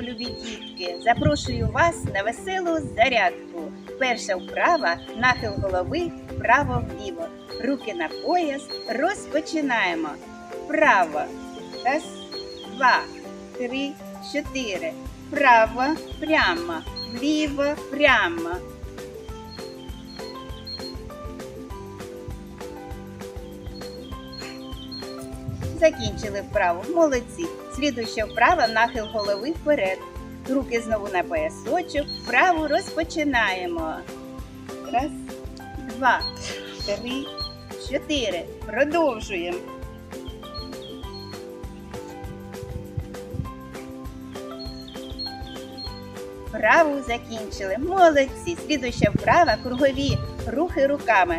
ранку! Запрошую вас на веселу зарядку. Перша вправа нахил голови вправо-вліво. Руки на пояс. Розпочинаємо. Вправо. Раз, два, три, чотири. Вправо, прямо, вліво, прямо. Закінчили вправу. Молодці. Слідуюча вправа нахил голови вперед. Руки знову на поясочок. Вправу розпочинаємо. Раз, два, три, чотири. Продовжуємо. Вправу закінчили. Молодці. Слідуюча вправа кругові рухи руками.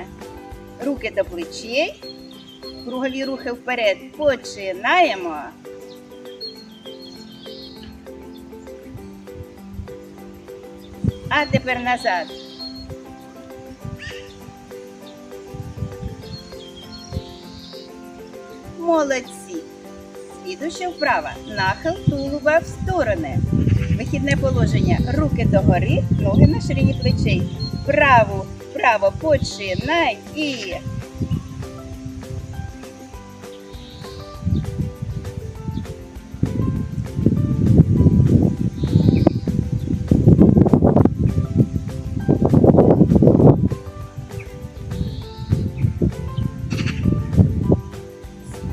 Руки до плечей. Кругові рухи вперед. Починаємо. А тепер назад. Молодці. Слідуща вправа. Нахил тулуба в сторони. Вихідне положення. Руки догори, ноги на ширині плечей. Вправо, вправо, починай і.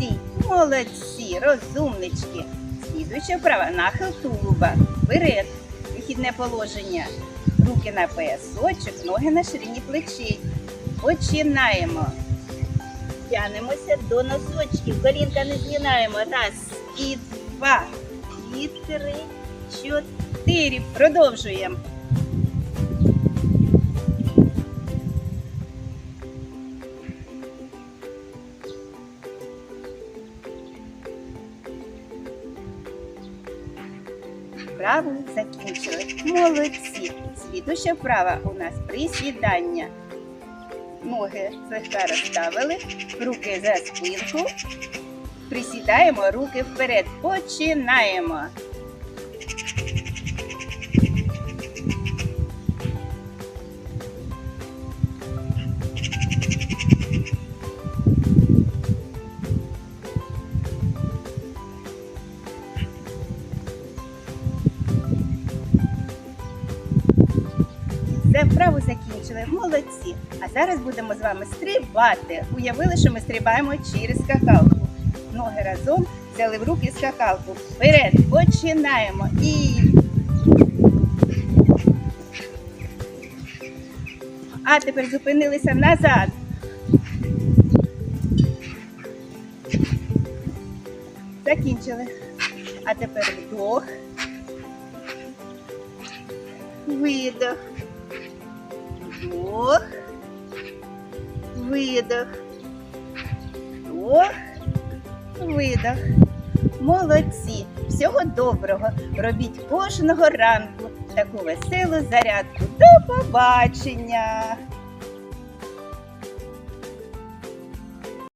Стій. Молодці, розумнички. Слідуюча вправа. Нахил тулуба. Вперед. Вихідне положення. Руки на поясочок, ноги на ширині плечей. Починаємо. Тянемося до носочків. Колінка не згинаємо. Раз і два. І три, чотири. Продовжуємо. Вправу закінчили. Молодці. Слідуща вправа у нас присідання. Ноги злегка розставили, руки за спинку. Присідаємо, руки вперед. Починаємо. Все вправу закінчили. Молодці. А зараз будемо з вами стрибати. Уявили, що ми стрибаємо через скакалку. Ноги разом взяли в руки скакалку. Вперед, починаємо. І. А тепер зупинилися назад. Закінчили. А тепер вдох. Видох. Вдох. Видох. Вдох. Видох. Молодці. Всього доброго. Робіть кожного ранку таку веселу зарядку. До побачення!